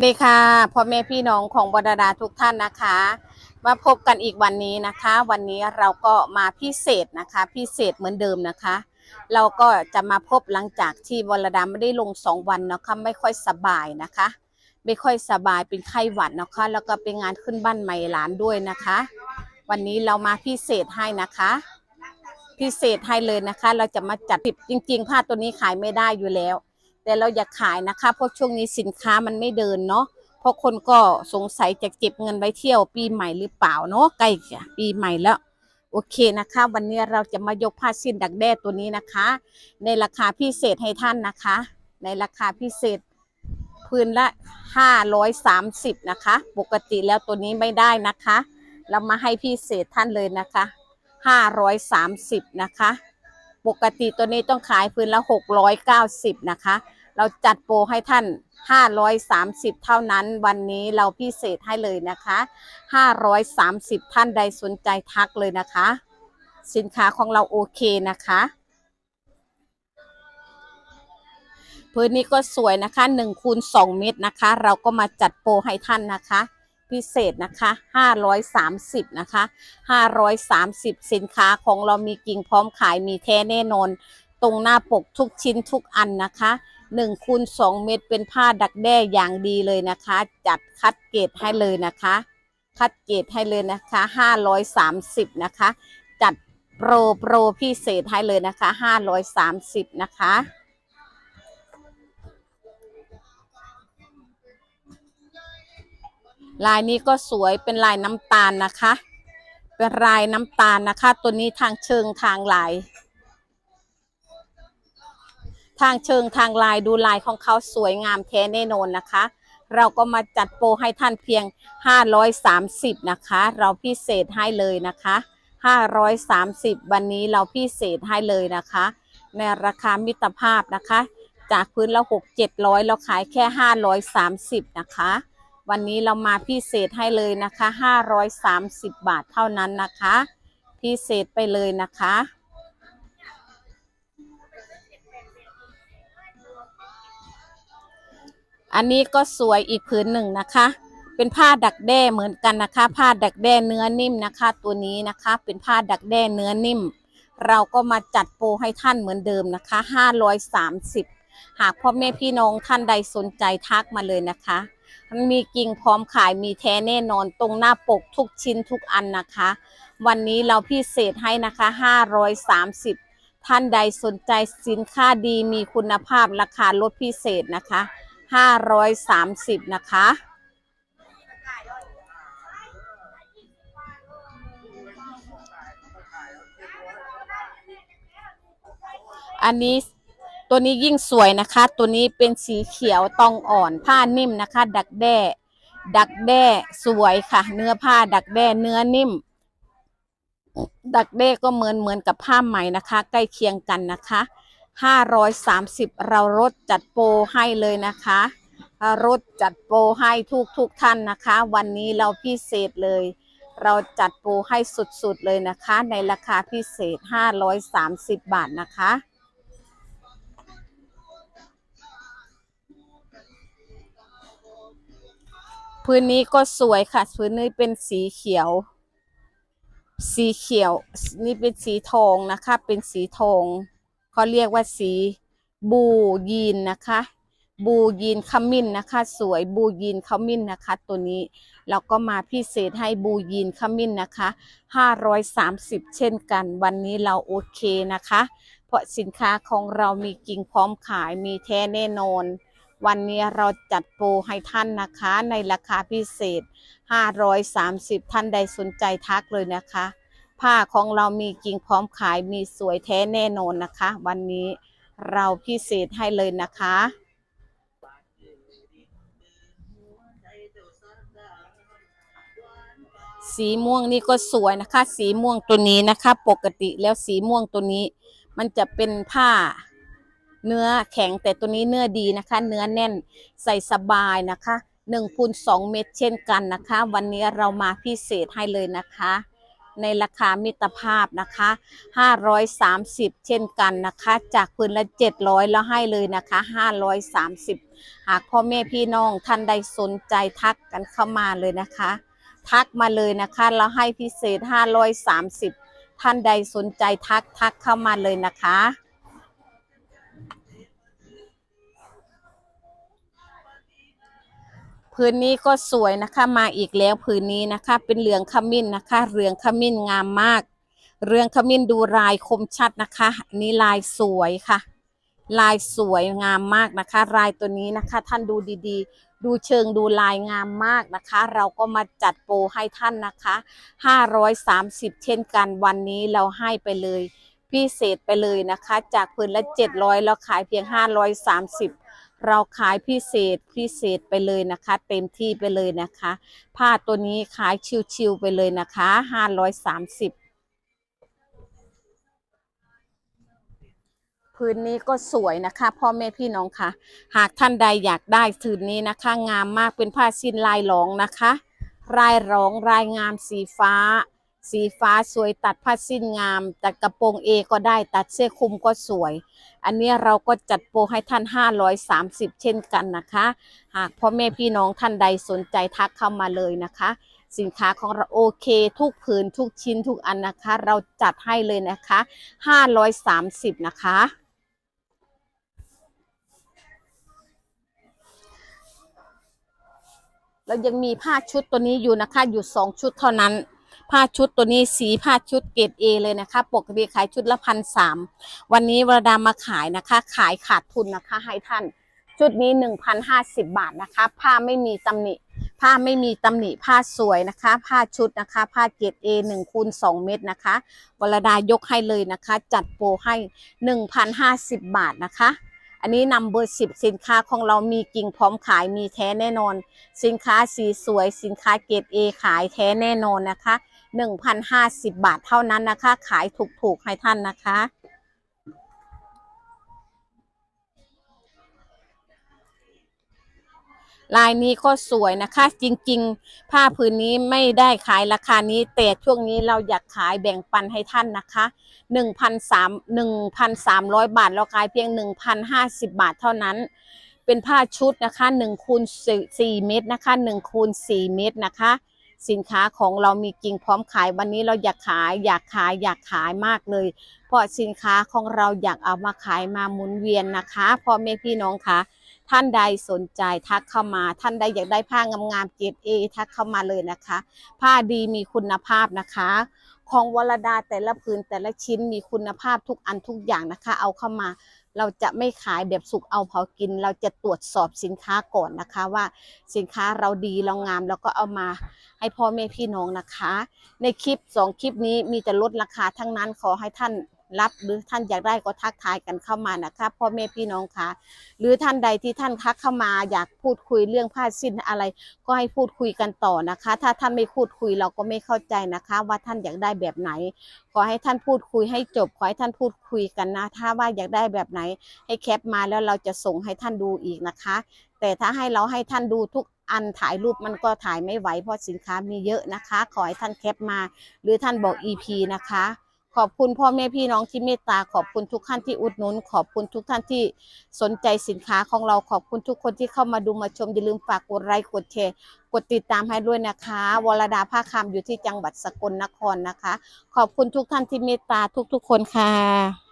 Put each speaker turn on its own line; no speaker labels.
สวัสดีค่ะพ่อแม่พี่น้องของบรดาทุกท่านนะคะ มาพบกันอีกวันนี้นะคะ วันนี้เราก็มาพิเศษนะคะ พิเศษเหมือนเดิมนะคะ เราก็จะมาพบหลังจากที่วรดาไม่ได้ลงสองวันนะคะไม่ค่อยสบายนะคะ ไม่ค่อยสบายเป็นไข้หวัดนะคะ แล้วก็เป็นงานขึ้นบ้านใหม่หลานด้วยนะคะ วันนี้เรามาพิเศษให้นะคะ พิเศษให้เลยนะคะ เราจะมาจัดติดจริง ๆ ผ้าตัวนี้ขายไม่ได้อยู่แล้ว แต่เราอยากขายนะคะ เพราะช่วงนี้สินค้ามันไม่เดินเนาะเพราะคนก็สงสัยจะเก็บเงินไว้เที่ยวปีใหม่หรือเปล่าเนาะใกล้ปีใหม่แล้ว โอเคนะคะ วันนี้เราจะมายกผ้าสิ้นดักแด้ตัวนี้นะคะ ในราคาพิเศษให้ท่านนะคะ ในราคาพิเศษพื้นละ 530 นะคะ ปกติแล้วตัวนี้ไม่ได้นะคะ เรามาให้พิเศษท่านเลยนะคะ 530 นะคะ ปกติตัวนี้ต้องขายพื้นละ 690 นะคะ เราจัดโปรให้ท่าน 530 เท่านั้น วันนี้เราพิเศษให้เลยนะคะ 530 ท่านใดสนใจทักเลยนะคะ สินค้าของเราโอเคนะคะพื้นนี้ก็สวยนะคะ1คูณ2เมตรนะคะ เราก็มาจัดโปรให้ท่านนะคะ พิเศษนะคะ 530 นะคะ 530 สินค้าของเรามีกิ่งพร้อมขายมีแท้แน่นอน ตรงหน้าปกทุกชิ้นทุกอันนะคะ1คูณ2เม็ดเป็นผ้าดักแด้อย่างดีเลยนะคะ จัดคัดเกรดให้เลยนะคะ คัดเกรดให้เลยนะคะ 530 นะคะ จัดโปรโปรพิเศษให้เลยนะคะ 530 นะคะ ลายนี้ก็สวยเป็นลายน้ำตาลนะคะ เป็นลายน้ำตาลนะคะ ตัวนี้ทางเชิงทางลาย ทางเชิงทางลายดูลายของเขาสวยงามแท้แน่นอนนะคะ เราก็มาจัดโปรให้ท่านเพียง 530 นะคะ เราพิเศษให้เลยนะคะ 530 วันนี้เราพิเศษให้เลยนะคะ ในราคามิตรภาพนะคะ จากพื้นละ6 700 เราขายแค่ 530 นะคะ วันนี้เรามาพิเศษให้เลยนะคะ 530 บาทเท่านั้นนะคะ พิเศษไปเลยนะคะ อันนี้ก็สวยอีกผืนหนึ่งนะคะ เป็นผ้าดักแด้เหมือนกันนะคะ ผ้าดักแด้เนื้อนิ่มนะคะ ตัวนี้นะคะ เป็นผ้าดักแด้เนื้อนิ่ม เราก็มาจัดโปรให้ท่านเหมือนเดิมนะคะ 530 หากพ่อแม่พี่น้องท่านใดสนใจทักมาเลยนะคะ มันมีกิ่งพร้อมขายมีแท้แน่นอนตรงหน้าปกทุกชิ้นทุกอันนะคะ วันนี้เราพิเศษให้นะคะ 530 ท่านใดสนใจสินค้าดีมีคุณภาพราคาลดพิเศษนะคะ 530 นะคะอันนี้ ตัวนี้ยิ่งสวยนะคะ ตัวนี้เป็นสีเขียวตองอ่อนผ้านิ่มนะคะ ดักแด้ ดักแด้สวยค่ะ เนื้อผ้าดักแด้เนื้อนิ่ม ดักแด้ก็เหมือนเหมือนกับผ้าไหมนะคะ ใกล้เคียงกันนะคะ530เราลดจัดโปรให้เลยนะคะลดจัดโปรให้ทุกทุกท่านนะคะ วันนี้เราพิเศษเลย เราจัดโปรให้สุดๆเลยนะคะ ในราคาพิเศษ 530 บาทนะคะ พื้นนี้ก็สวยค่ะ พื้นนี้เป็นสีเขียว สีเขียว นี่เป็นสีทองนะคะ เป็นสีทองเขาเรียกว่าสีบูยีนนะคะบูยีนขมิ้นนะคะ สวยบูยีนขมิ้นนะคะ ตัวนี้เราก็มาพิเศษให้บูยีนขมิ้นนะคะ 530 เช่นกันวันนี้เราโอเคนะคะ เพราะสินค้าของเรามีกิ่งพร้อมขายมีแท้แน่นอน วันนี้เราจัดโปรให้ท่านนะคะในราคาพิเศษ 530 ท่านใดสนใจทักเลยนะคะ ผ้าของเรามีกิ่งพร้อมขายมีสวยแท้แน่นอนนะคะ วันนี้เราพิเศษให้เลยนะคะสีม่วงนี่ก็สวยนะคะ สีม่วงตัวนี้นะคะ ปกติแล้วสีม่วงตัวนี้ มันจะเป็นผ้า เนื้อแข็งแต่ตัวนี้เนื้อดีนะคะ เนื้อแน่นใส่สบายนะคะ1คูณ2เม็ดเช่นกันนะคะ วันนี้เรามาพิเศษให้เลยนะคะ ในราคามิตรภาพนะคะ 530 เช่นกันนะคะ จากพื้นละ 700 แล้วให้เลยนะคะ 530 หากพ่อแม่พี่น้องท่านใดสนใจทักกันเข้ามาเลยนะคะ ทักมาเลยนะคะ แล้วให้พิเศษ 530 ท่านใดสนใจทักทักเข้ามาเลยนะคะ พื้นนี้ก็สวยนะคะมาอีกแล้วพื้นนี้นะคะ เป็นเหลืองขมิ้นนะคะเหลืองขมิ้นงามมาก เรืองขมิ้นดูลายคมชัดนะคะอันนี้ลายสวยค่ะ ลายสวยงามมากนะคะ ลายตัวนี้นะคะ ท่านดูดีๆ ดูเชิงดูลายงามมากนะคะ เราก็มาจัดโปรให้ท่านนะคะ 530 เช่นกันวันนี้เราให้ไปเลย พิเศษไปเลยนะคะ จากพื้นละ 700 เราขายเพียง 530 เราขายพิเศษพิเศษไปเลยนะคะ เต็มที่ไปเลยนะคะ ผ้าตัวนี้ขายชิวๆไปเลยนะคะ530พื้นนี้ก็สวยนะคะ พ่อแม่พี่น้องค่ะ หากท่านใดอยากได้ผืนนี้นะคะ งามมากเป็นผ้าสิ้นลายหลองนะคะลายหลองลายงามสีฟ้า สีฟ้าสวยตัดผ้าสิ้นงาม ตัดกระโปรงเอก็ได้ตัดเสื้อคลุมก็สวย อันนี้เราก็จัดโปรให้ท่าน 530 เช่นกันนะคะ หากพ่อแม่พี่น้องท่านใดสนใจทักเข้ามาเลยนะคะ สินค้าของเราโอเค ทุกผืนทุกชิ้นทุกอันนะคะ เราจัดให้เลยนะคะ 530 นะคะแล้วยังมีผ้าชุดตัวนี้อยู่นะคะ อยู่สองชุดเท่านั้น ผ้าชุดตัวนี้สีผ้าชุดเกรดเอเลยนะคะ ปกติขายชุดละพันสามวันนี้วรดามาขายนะคะ ขายขาดทุนนะคะ ให้ท่าน ชุดนี้หนึ่งพันห้าสิบบาทนะคะ ผ้าไม่มีตำหนิผ้าไม่มีตำหนิผ้าสวยนะคะ ผ้าชุดนะคะ ผ้าเกรดเอหนึ่งคูณสองเม็ดนะคะวรดายกให้เลยนะคะ จัดโปรให้หนึ่งพันห้าสิบบาทนะคะอันนี้นำเบอร์สิบสินค้าของเรามีกิ่งพร้อมขายมีแท้แน่นอน สินค้าสีสวย สินค้าเกรดเอขายแท้แน่นอนนะคะ 1,050 บาทเท่านั้นนะคะ ขายถูกๆให้ท่านนะคะ ลายนี้ก็สวยนะคะ จริงๆ ผ้าผืนนี้ไม่ได้ขายราคานี้ แต่ช่วงนี้เราอยากขายแบ่งปันให้ท่านนะคะ1,300 1,300 บาท เราขายเพียง 1,050 บาทเท่านั้นเป็นผ้าชุดนะคะ1คูณ4เมตรนะคะ1คูณ4เมตรนะคะ สินค้าของเรามีกิ่งพร้อมขายวันนี้เราอยากขายอยากขายอยากขายมากเลย เพราะสินค้าของเราอยากเอามาขายมาหมุนเวียนนะคะพ่อแม่พี่น้องคะท่านใดสนใจทักเข้ามา ท่านใดอยากได้ผ้างามๆเกรดเอทักเข้ามาเลยนะคะ ผ้าดีมีคุณภาพนะคะ ของวรดาแต่ละพื้นแต่ละชิ้นมีคุณภาพทุกอันทุกอย่างนะคะ เอาเข้ามา เราจะไม่ขายแบบสุกเอาเผากิน เราจะตรวจสอบสินค้าก่อนนะคะ ว่าสินค้าเราดีเรางามแล้วก็เอามาให้พ่อแม่พี่น้องนะคะ ในคลิปสองคลิปนี้มีแต่ลดราคาทั้งนั้นขอให้ท่าน รับหรือท่านอยากได้ก็ทักทายกันเข้ามานะคะพ่อแม่พี่น้องคะหรือท่านใดที่ท่านทักเข้ามาอยากพูดคุยเรื่องผ้าสิ้นอะไร ก็ให้พูดคุยกันต่อนะคะ ถ้าท่านไม่พูดคุยเราก็ไม่เข้าใจนะคะ ว่าท่านอยากได้แบบไหน ขอให้ท่านพูดคุยให้จบ ขอให้ท่านพูดคุยกันนะ ถ้าว่าอยากได้แบบไหน ให้แคปมาแล้วเราจะส่งให้ท่านดูอีกนะคะ แต่ถ้าให้เราให้ท่านดูทุกอันถ่ายรูปมันก็ถ่ายไม่ไหวเพราะสินค้ามีเยอะนะคะ ขอให้ท่านแคปมา หรือท่านบอก EP นะคะ ขอบคุณพ่อแม่พี่น้องที่เมตตาขอบคุณทุกท่านที่อุดหนุน ขอบคุณทุกท่านที่สนใจสินค้าของเราขอบคุณทุกคนที่เข้ามาดูมาชมอย่าลืมฝากกดไลค์กดแชร์กดติดตามให้ด้วยนะคะ วรดาภาคำอยู่ที่จังหวัดสกลนครนะคะ ขอบคุณทุกท่านที่เมตตาทุกๆคนค่ะ